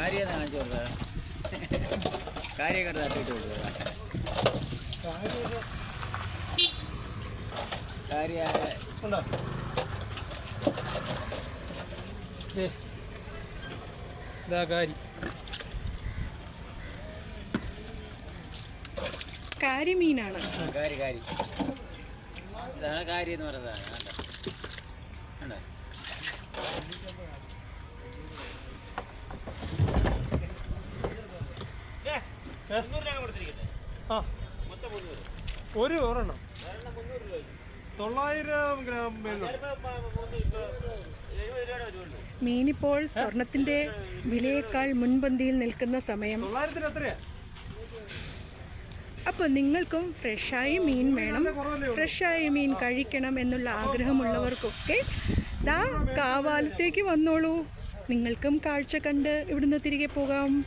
കാണിച്ചു കൊടുത്താ കാര്യമൊക്കെ തട്ടിട്ട് കൊടുക്കുക. കാര്യ ഉണ്ടോ? ഇതാ കാരി കാരിമീനാണ് കാരി കാരി ഇതാണ് കാരി എന്ന് പറയുന്നത്. ആ. ഒരു ഒരെണ്ണം. തൊള്ളായിരം ഗ്രാം മീനിപ്പോൾ സ്വർണത്തിന്റെ വിലയേക്കാൾ മുൻപന്തിയിൽ നിൽക്കുന്ന സമയം. തൊള്ളായിരത്തിന് എത്രയാ? അപ്പോൾ നിങ്ങൾക്കും ഫ്രഷായി മീൻ വേണം. ഫ്രഷായി മീൻ കഴിക്കണം എന്നുള്ള ആഗ്രഹമുള്ളവർക്കൊക്കെ ദാ കാവാലത്തേക്ക് വന്നോളൂ. നിങ്ങൾക്കും കാഴ്ച കണ്ട് ഇവിടുന്ന് തിരികെ പോകാം.